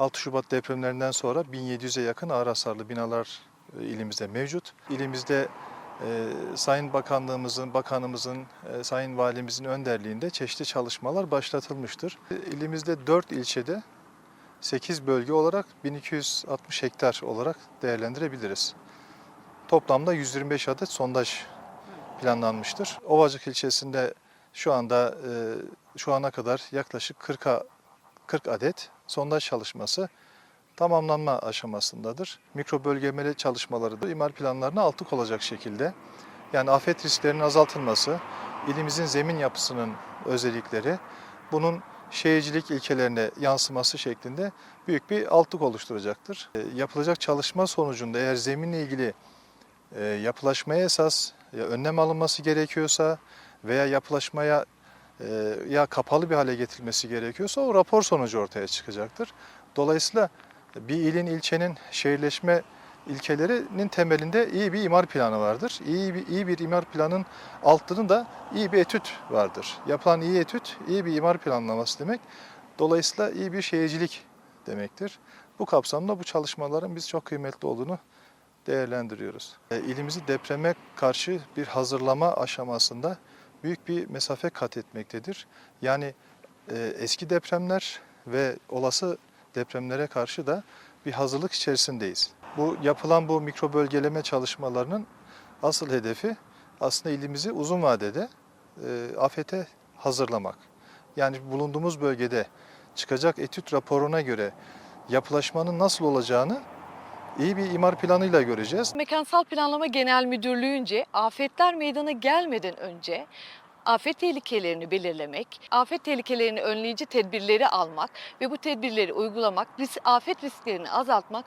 6 Şubat depremlerinden sonra 1700'e yakın ağır hasarlı binalar e, ilimizde mevcut. İlimizde e, Sayın Bakanlığımızın, Bakanımızın, e, Sayın Valimizin önderliğinde çeşitli çalışmalar başlatılmıştır. E, İlimizde 4 ilçede 8 bölge olarak 1260 hektar olarak değerlendirebiliriz. Toplamda 125 adet sondaj planlanmıştır. Ovacık ilçesinde şu anda e, şu ana kadar yaklaşık 40'a 40 adet sondaj çalışması tamamlanma aşamasındadır. Mikro bölgemeli çalışmaları da imar planlarına altık olacak şekilde yani afet risklerinin azaltılması, ilimizin zemin yapısının özellikleri, bunun şehircilik ilkelerine yansıması şeklinde büyük bir altık oluşturacaktır. E, Yapılacak çalışma sonucunda eğer zeminle ilgili e, yapılaşmaya esas ya önlem alınması gerekiyorsa veya yapılaşmaya e, ya kapalı bir hale getirilmesi gerekiyorsa o rapor sonucu ortaya çıkacaktır. Dolayısıyla bir ilin, ilçenin şehirleşme ilkelerinin temelinde iyi bir imar planı vardır. İyi bir, iyi bir imar planın altının da iyi bir etüt vardır. Yapılan iyi etüt, iyi bir imar planlaması demek. Dolayısıyla iyi bir şehircilik demektir. Bu kapsamda bu çalışmaların biz çok kıymetli olduğunu değerlendiriyoruz. E, İlimizi depreme karşı bir hazırlama aşamasında büyük bir mesafe kat etmektedir. Yani e, eski depremler ve olası depremlere karşı da bir hazırlık içerisindeyiz. Bu yapılan bu mikro bölgeleme çalışmalarının asıl hedefi aslında ilimizi uzun vadede e, afete hazırlamak. Yani bulunduğumuz bölgede çıkacak etüt raporuna göre yapılaşmanın nasıl olacağını iyi bir imar planıyla göreceğiz. Mekansal Planlama Genel Müdürlüğü'nce afetler meydana gelmeden önce afet tehlikelerini belirlemek, afet tehlikelerini önleyici tedbirleri almak ve bu tedbirleri uygulamak, afet risklerini azaltmak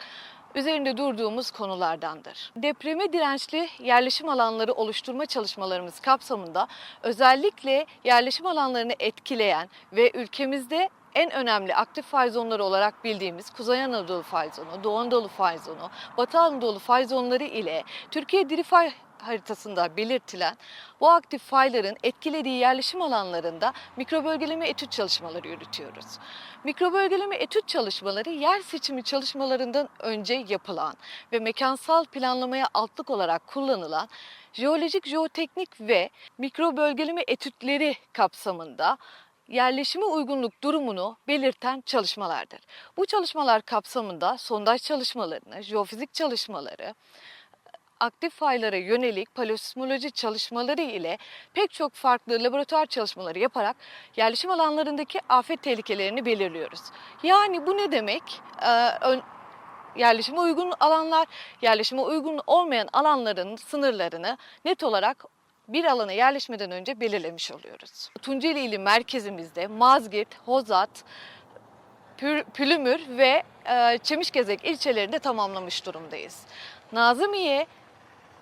üzerinde durduğumuz konulardandır. Depreme dirençli yerleşim alanları oluşturma çalışmalarımız kapsamında özellikle yerleşim alanlarını etkileyen ve ülkemizde en önemli aktif fay zonları olarak bildiğimiz Kuzey Anadolu fay zonu, Doğu Anadolu fay zonu, Batı Anadolu fay zonları ile Türkiye diri fay haritasında belirtilen bu aktif fayların etkilediği yerleşim alanlarında mikrobölgeleme etüt çalışmaları yürütüyoruz. Mikrobölgeleme etüt çalışmaları yer seçimi çalışmalarından önce yapılan ve mekansal planlamaya altlık olarak kullanılan jeolojik, jeoteknik ve mikrobölgeleme etütleri kapsamında yerleşime uygunluk durumunu belirten çalışmalardır. Bu çalışmalar kapsamında sondaj çalışmalarını, jeofizik çalışmaları, aktif faylara yönelik paleosismoloji çalışmaları ile pek çok farklı laboratuvar çalışmaları yaparak yerleşim alanlarındaki afet tehlikelerini belirliyoruz. Yani bu ne demek? Ee, yerleşime uygun alanlar, yerleşime uygun olmayan alanların sınırlarını net olarak bir alana yerleşmeden önce belirlemiş oluyoruz. Tunceli ili merkezimizde Mazgirt, Hozat, Pülümür ve e, Çemişgezek ilçelerinde tamamlamış durumdayız. Nazımiye,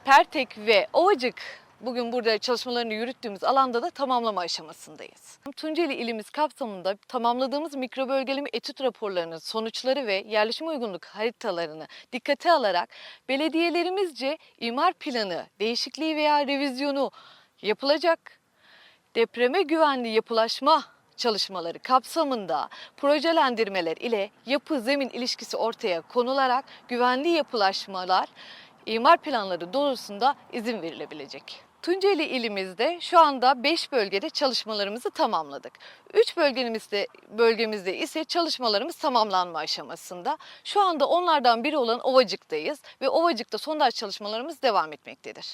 Pertek ve Ovacık bugün burada çalışmalarını yürüttüğümüz alanda da tamamlama aşamasındayız. Tunceli ilimiz kapsamında tamamladığımız mikrobölgeleme etüt raporlarının sonuçları ve yerleşim uygunluk haritalarını dikkate alarak belediyelerimizce imar planı değişikliği veya revizyonu yapılacak. Depreme güvenli yapılaşma çalışmaları kapsamında projelendirmeler ile yapı zemin ilişkisi ortaya konularak güvenli yapılaşmalar imar planları doğrultusunda izin verilebilecek. Tunceli ilimizde şu anda 5 bölgede çalışmalarımızı tamamladık. 3 bölgemizde, bölgemizde ise çalışmalarımız tamamlanma aşamasında. Şu anda onlardan biri olan Ovacık'tayız ve Ovacık'ta sondaj çalışmalarımız devam etmektedir.